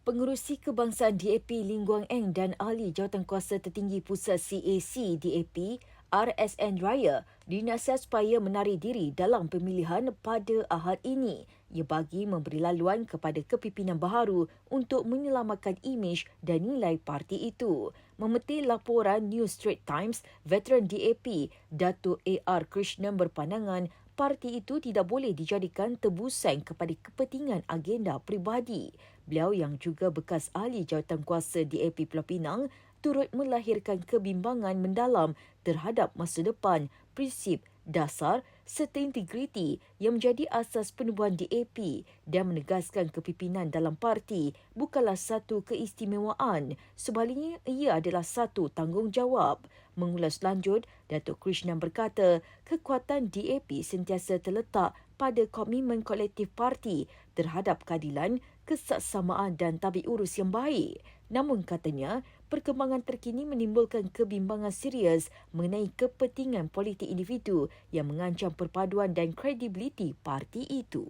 Pengurusi Kebangsaan DAP Ling Guang Eng dan ahli jawatankuasa tertinggi pusat CAC DAP RSN Raya dinasihat supaya menari diri dalam pemilihan pada Ahad ini. Ia bagi memberi laluan kepada kepimpinan baharu untuk menyelamatkan imej dan nilai parti itu. Memeti laporan New Straits Times, veteran DAP Datuk AR Krishnan berpandangan parti itu tidak boleh dijadikan tebusan kepada kepentingan agenda peribadi. Beliau yang juga bekas ahli jawatan kuasa DAP Pulau Pinang turut melahirkan kebimbangan mendalam terhadap masa depan, prinsip, dasar serta integriti yang menjadi asas penubuhan DAP dan menegaskan kepimpinan dalam parti bukanlah satu keistimewaan, sebaliknya ia adalah satu tanggungjawab. Mengulas lanjut, Datuk Krishnan berkata, kekuatan DAP sentiasa terletak pada komitmen kolektif parti terhadap keadilan, kesaksamaan dan tabik urus yang baik. Namun katanya, perkembangan terkini menimbulkan kebimbangan serius mengenai kepentingan politik individu yang mengancam perpaduan dan kredibiliti parti itu.